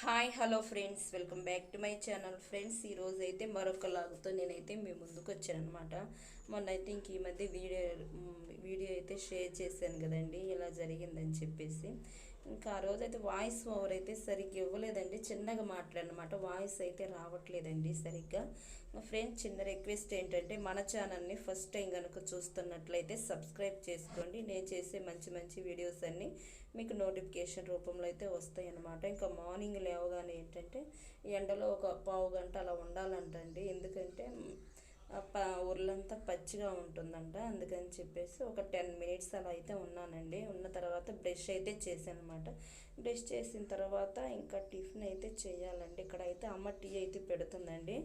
Hi hello friends. Welcome back to my channel. Friends ఈరోజు అయితే మరొక లాగుతో నేనైతే మీ ముందుకు వచ్చాను అనమాట మొన్న అయితే ఇంక ఈ మధ్య వీడియో వీడియో అయితే షేర్ చేశాను కదండి. ఇలా జరిగిందని చెప్పేసి. ఇంకా ఆ రోజైతే వాయిస్ ఓవర్ అయితే సరిగ్గా ఇవ్వలేదండి. చిన్నగా మాట్లాడనమాట. వాయిస్ అయితే రావట్లేదండి సరిగ్గా. ఫ్రెండ్స్ చిన్న రిక్వెస్ట్ ఏంటంటే మన ఛానల్ని ఫస్ట్ టైం కనుక చూస్తున్నట్లయితే సబ్స్క్రైబ్ చేసుకోండి. నేను చేసే మంచి మంచి వీడియోస్ అన్నీ మీకు నోటిఫికేషన్ రూపంలో అయితే వస్తాయి అన్నమాట ఇంకా మార్నింగ్ లేవగానే ఏంటంటే ఎండలో ఒక పావు గంట అలా ఉండాలంటండి. ఎందుకంటే ప ఊర్లంతా పచ్చిగా ఉంటుందంట. అందుకని చెప్పేసి ఒక టెన్ మినిట్స్ అలా అయితే ఉన్నానండి. ఉన్న తర్వాత బ్రష్ అయితే చేశాను అనమాట బ్రష్ చేసిన తర్వాత ఇంకా టిఫిన్ అయితే చేయాలండి. ఇక్కడ అయితే అమ్మ టీ అయితే పెడుతుందండి.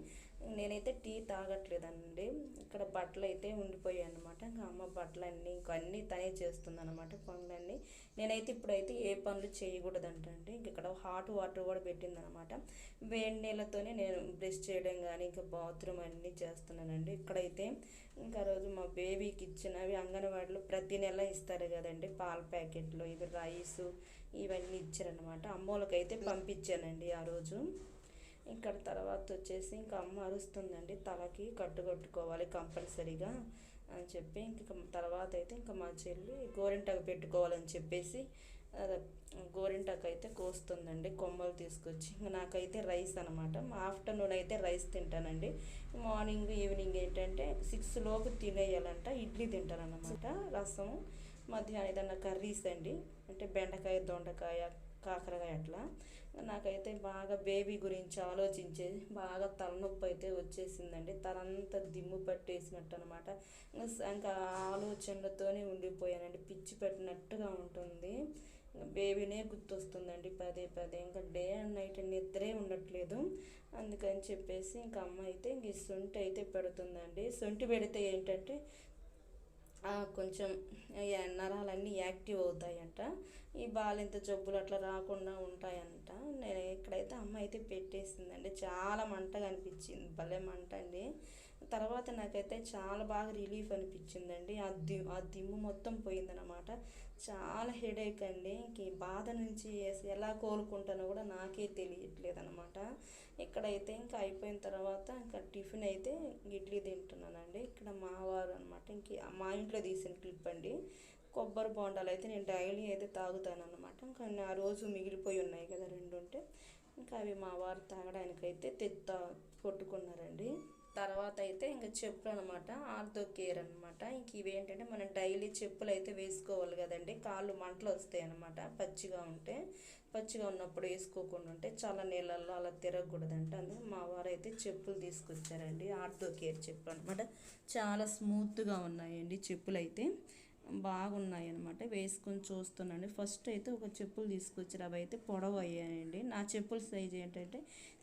నేనైతే టీ తాగట్లేదండి. ఇక్కడ బట్టలు అయితే ఉండిపోయాయి అనమాట ఇంకా అమ్మ బట్టలు అన్నీ ఇంకా అన్నీ తనే చేస్తుంది అనమాట పనులన్నీ. నేనైతే ఇప్పుడైతే ఏ పనులు చేయకూడదంటండి. ఇక్కడ హాట్ వాటర్ కూడా పెట్టిందనమాట వేడి నీళ్ళతోనే నేను బ్రష్ చేయడం కానీ ఇంకా బాత్రూమ్ అన్నీ చేస్తున్నానండి. ఇక్కడైతే ఇంకా రోజు మా బేబీకి ఇచ్చినవి అంగన్వాడీలో ప్రతి నెల ఇస్తారు కదండి. పాల ప్యాకెట్లు ఇవి రైస్ ఇవన్నీ ఇచ్చారనమాట అమ్మోళ్ళకైతే పంపించానండి ఆ రోజు. ఇక్కడ తర్వాత వచ్చేసి ఇంకా అమ్మ అరుస్తుందండి తలకి కట్టు కట్టుకోవాలి కంపల్సరీగా అని చెప్పి ఇంక తర్వాత అయితే ఇంకా మా చెల్లి గోరింటాకు పెట్టుకోవాలని చెప్పేసి అదే గోరింటాకు అయితే కోస్తుందండి కొమ్మలు తీసుకొచ్చి. ఇంకా నాకైతే రైస్ అనమాట మా ఆఫ్టర్నూన్ అయితే రైస్ తింటానండి. మార్నింగ్ ఈవినింగ్ ఏంటంటే సిక్స్ లోపు తినేయాలంట ఇడ్లీ తింటానన్నమాట. రసం మధ్యాహ్నం ఏదన్నా కర్రీస్ అండి అంటే బెండకాయ దొండకాయ కాకరకాయ అట్లా. నాకైతే బాగా బేబీ గురించి ఆలోచించే బాగా తలనొప్పి అయితే వచ్చేసిందండి. తలంతా దిమ్ము పట్టేసినట్టు అనమాట ఇంకా ఆలోచనలతోనే ఉండిపోయానండి. పిచ్చి పెట్టినట్టుగా ఉంటుంది. బేబీనే గుర్తొస్తుందండి పదే పదే. ఇంకా డే అండ్ నైట్ నిద్రే ఉండట్లేదు. అందుకని చెప్పేసి ఇంకా అమ్మ అయితే ఇంక సొంటి అయితే పెడుతుందండి. సొంటి పెడితే ఏంటంటే కొంచెం నరాలన్నీ యాక్టివ్ అవుతాయంట. ఈ బాలింత జబ్బులు అట్లా రాకుండా ఉంటాయంట. నేను ఇక్కడైతే అమ్మ అయితే పెట్టేసిందండి. చాలా మంటగా అనిపించింది. భలే మంట అండి. తర్వాత నాకైతే చాలా బాగా రిలీఫ్ అనిపించిందండి. ఆ ది ఆ దిమ్ము మొత్తం పోయిందనమాట చాలా హెడేక్ అండి. ఇంక ఈ బాధ నుంచి ఎలా కోలుకుంటానో కూడా నాకే తెలియట్లేదు అనమాట ఇక్కడైతే ఇంకా అయిపోయిన తర్వాత ఇంకా టిఫిన్ అయితే ఇడ్లీ తింటున్నానండి. ఇక్కడ మావారు అనమాట ఇంక మా ఇంట్లో తీసిన క్లిప్ అండి. కొబ్బరి బోండాలు అయితే నేను డైలీ అయితే తాగుతాను అనమాట ఇంకా ఆ రోజు మిగిలిపోయి ఉన్నాయి కదా రెండు ఉంటే ఇంకా అవి మా వారు తాగడానికైతే తెత్త కొట్టుకున్నారండి. తర్వాత అయితే ఇంకా చెప్పులు అనమాట ఆర్థో కేర్ అనమాట ఇంక ఇవేంటంటే మనం డైలీ చెప్పులు అయితే వేసుకోవాలి కదండి. కాళ్ళు మంటలు వస్తాయి అనమాట పచ్చిగా ఉంటే. పచ్చిగా ఉన్నప్పుడు వేసుకోకుండా ఉంటే చాలా నీళ్ళల్లో అలా తిరగకూడదంట. అందుకే మా వారు అయితే చెప్పులు తీసుకొచ్చారండి. ఆర్థో కేర్ చెప్పులు అనమాట చాలా స్మూత్గా ఉన్నాయండి చెప్పులు అయితే బాగున్నాయి అనమాట వేసుకొని చూస్తున్నాను. ఫస్ట్ అయితే ఒక చెప్పులు తీసుకొచ్చారు అవి అయితే పొడవు అయ్యాయండి. నా చెప్పుల సైజ్ ఏంటంటే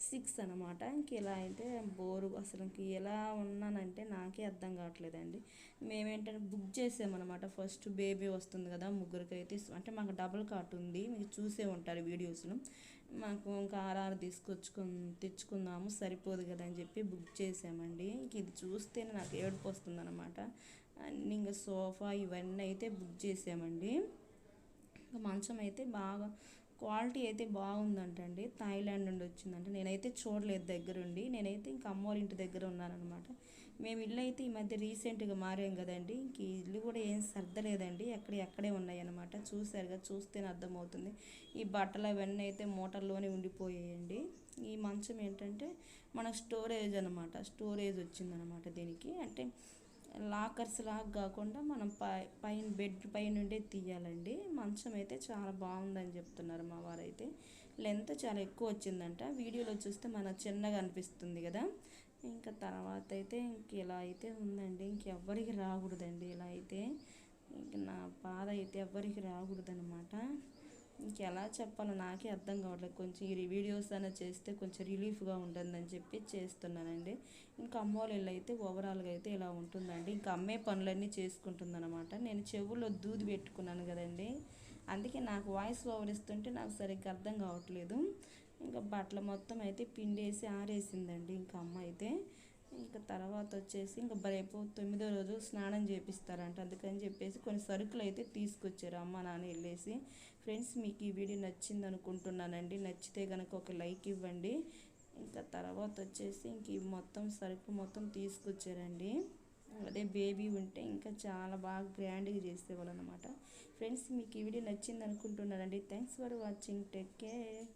సిక్స్ అనమాట ఇంక ఇలా అయితే బోరు అసలు ఇంక ఎలా ఉన్నానంటే నాకే అర్థం కావట్లేదండి. మేమేంటంటే బుక్ చేసామన్నమాట. ఫస్ట్ బేబీ వస్తుంది కదా ముగ్గురికి అయితే అంటే మాకు డబుల్ కాట్ ఉంది. మీకు చూసే ఉంటారు వీడియోస్లో మాకు ఇంకా ఆర్ఆర్ తీసుకొచ్చుకు తెచ్చుకుందాము సరిపోదు కదా అని చెప్పి బుక్ చేసామండి. ఇంక ఇది చూస్తేనే నాకు ఏడుపు వస్తుంది అనమాట ఇంకా సోఫా ఇవన్నీ అయితే బుక్ చేసామండి. ఇంకా మంచం అయితే బాగా క్వాలిటీ అయితే బాగుందంటండి. థాయిలాండ్ నుండి వచ్చిందంట. నేనైతే చూడలేదు దగ్గరుండి. నేనైతే ఇంకా అమ్మవారి ఇంటి దగ్గర ఉన్నానమాట మేము ఇల్లు అయితే ఈ మధ్య రీసెంట్గా మారాం కదండి. ఇంక ఇల్లు కూడా ఏం సర్దలేదండి. ఎక్కడ ఎక్కడే ఉన్నాయి అనమాట చూసారుగా చూస్తేనే అర్థమవుతుంది. ఈ బట్టలు అవన్నీ అయితే మోటార్లోనే ఉండిపోయాయండి. ఈ మంచం ఏంటంటే మన స్టోరేజ్ అనమాట స్టోరేజ్ వచ్చిందనమాట దీనికి. అంటే లాకర్స్ లాగా కాకుండా మనం పై పైన బెడ్ పైనుండే తీయాలండి. మంచం అయితే చాలా బాగుందని చెప్తున్నారు మా వారైతే. లెంత్ చాలా ఎక్కువ వచ్చిందంట. వీడియోలో చూస్తే మన చిన్నగా అనిపిస్తుంది కదా. ఇంకా తర్వాత అయితే ఇంక ఇలా అయితే ఉందండి. ఇంకెవ్వరికి రాకూడదండి. ఇలా అయితే ఇంక నా బాధ అయితే ఎవ్వరికి రాకూడదనమాట ఇంకెలా చెప్పాలో నాకే అర్థం కావట్లేదు. కొంచెం ఈ వీడియోస్ అయినా చేస్తే కొంచెం రిలీఫ్గా ఉంటుందని చెప్పి చేస్తున్నానండి. ఇంకా అమ్మోళ్ళ ఇల్లు అయితే ఓవరాల్గా అయితే ఇలా ఉంటుందండి. ఇంకా అమ్మే పనులన్నీ చేసుకుంటుందన్నమాట. నేను చెవుల్లో దూది పెట్టుకున్నాను కదండి. అందుకే నాకు వాయిస్ ఓవర్ ఇస్తుంటే నాకు సరిగ్గా అర్థం కావట్లేదు. ఇంకా బట్టలు మొత్తం అయితే పిండేసి ఆరేసిందండి. ఇంకా అమ్మ అయితే ఇంకా తర్వాత వచ్చేసి ఇంకా రేపు తొమ్మిదో రోజు స్నానం చేపిస్తారంట. అందుకని చెప్పేసి కొన్ని సరుకులు అయితే తీసుకొచ్చారు అమ్మ నాన్న వెళ్ళేసి. ఫ్రెండ్స్ మీకు ఈ వీడియో నచ్చింది అనుకుంటున్నానండి. నచ్చితే కనుక ఒక లైక్ ఇవ్వండి. ఇంకా తర్వాత వచ్చేసి ఇంక ఈ మొత్తం సరుకు మొత్తం తీసుకొచ్చారండి. అదే బేబీ ఉంటే ఇంకా చాలా బాగా గ్రాండ్గా చేసేవాళ్ళు అనమాట ఫ్రెండ్స్ మీకు ఈ వీడియో నచ్చింది అనుకుంటున్నానండి. Thanks for watching. Take care.